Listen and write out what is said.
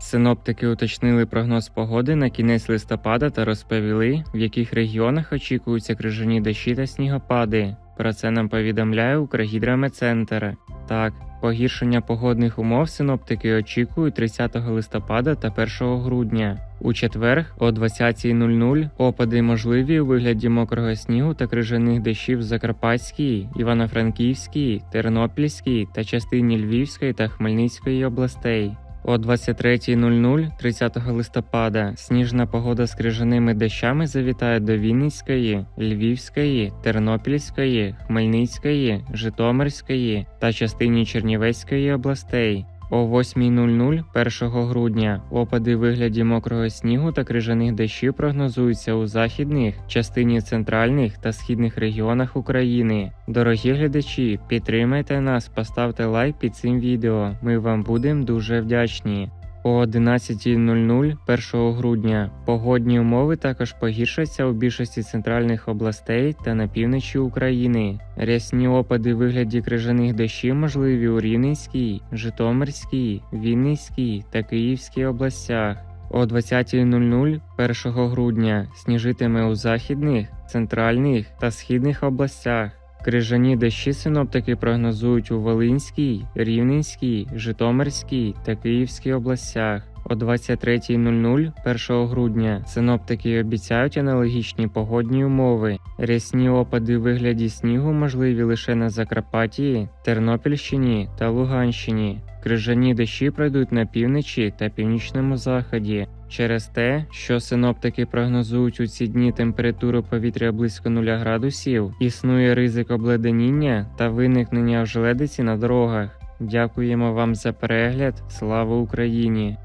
Синоптики уточнили прогноз погоди на кінець листопада та розповіли, в яких регіонах очікуються крижані дощі та снігопади. Про це нам повідомляє Укргідрометцентр. Так, погіршення погодних умов синоптики очікують 30 листопада та 1 грудня. У четвер о 20.00 опади можливі у вигляді мокрого снігу та крижаних дощів в Закарпатській, Івано-Франківській, Тернопільській та частині Львівської та Хмельницької областей. О 23.00 30 листопада сніжна погода з крижаними дощами завітає до Вінницької, Львівської, Тернопільської, Хмельницької, Житомирської та частині Чернівецької областей. О 8.00 1 грудня опади в вигляді мокрого снігу та крижаних дощів прогнозуються у західних, частині центральних та східних регіонах України. Дорогі глядачі, підтримайте нас, поставте лайк під цим відео. Ми вам будемо дуже вдячні. О 11.00 1 грудня погодні умови також погіршаться у більшості центральних областей та на півночі України. Рясні опади вигляді крижаних дощів можливі у Рівненській, Житомирській, Вінницькій та Київській областях. О 20.00 1 грудня сніжитиме у західних, центральних та східних областях. Крижані дощі синоптики прогнозують у Волинській, Рівненській, Житомирській та Київській областях. О 23.00 1 грудня синоптики обіцяють аналогічні погодні умови. Рясні опади у вигляді снігу можливі лише на Закарпатті, Тернопільщині та Луганщині. Крижані дощі пройдуть на півночі та північному заході. Через те, що синоптики прогнозують у ці дні температуру повітря близько 0 градусів, існує ризик обледеніння та виникнення ожеледиці на дорогах. Дякуємо вам за перегляд. Слава Україні!